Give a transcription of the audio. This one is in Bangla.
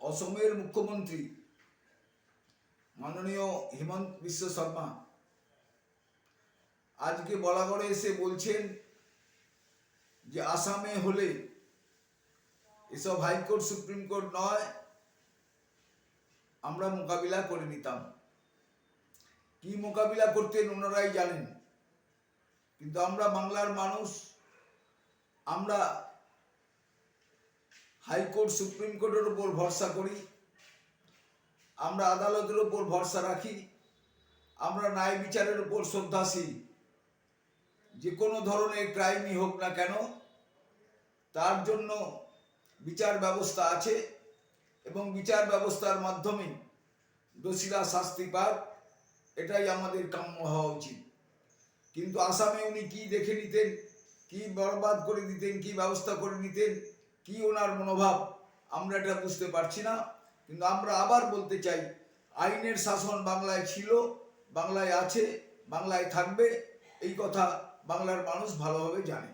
অসমের মুখ্যমন্ত্রী মাননীয় হেমন্ত বিশ্ব শর্মা। আজকে বলাগড়ে এসে বলছেন যে আসামে হলে এসব হাইকোর্ট, সুপ্রিম কোর্ট নয়, আমরা মোকাবিলা করে নিতাম। কি মোকাবিলা করতেন ওনারাই জানেন, কিন্তু আমরা বাংলার মানুষ, আমরা হাইকোর্ট, সুপ্রিম কোর্টের উপর ভরসা করি। আমরা আদালতের উপর ভরসা রাখি। আমরা ন্যায় বিচারের উপর শ্রদ্ধাশীল। যে কোনো ধরনের ক্রাইমই হোক না কেন, তার জন্য বিচার ব্যবস্থা আছে এবং বিচার ব্যবস্থার মাধ্যমে দোষীরা শাস্তি পাক, এটাই আমাদের কাম্য হওয়া উচিত। কিন্তু আসামে উনি কি দেখে নিতেন, কি বরবাদ করে দিতেন, কি ব্যবস্থা করে নিতেন কি ওনার মনোভাব, আমরা এটা বুঝতে পারছি না। কিন্তু আমরা আবার বলতে চাই, আইনের শাসন বাংলায় ছিল, বাংলায় আছে, বাংলায় থাকবে, এই কথা বাংলার মানুষ ভালোভাবে জানে।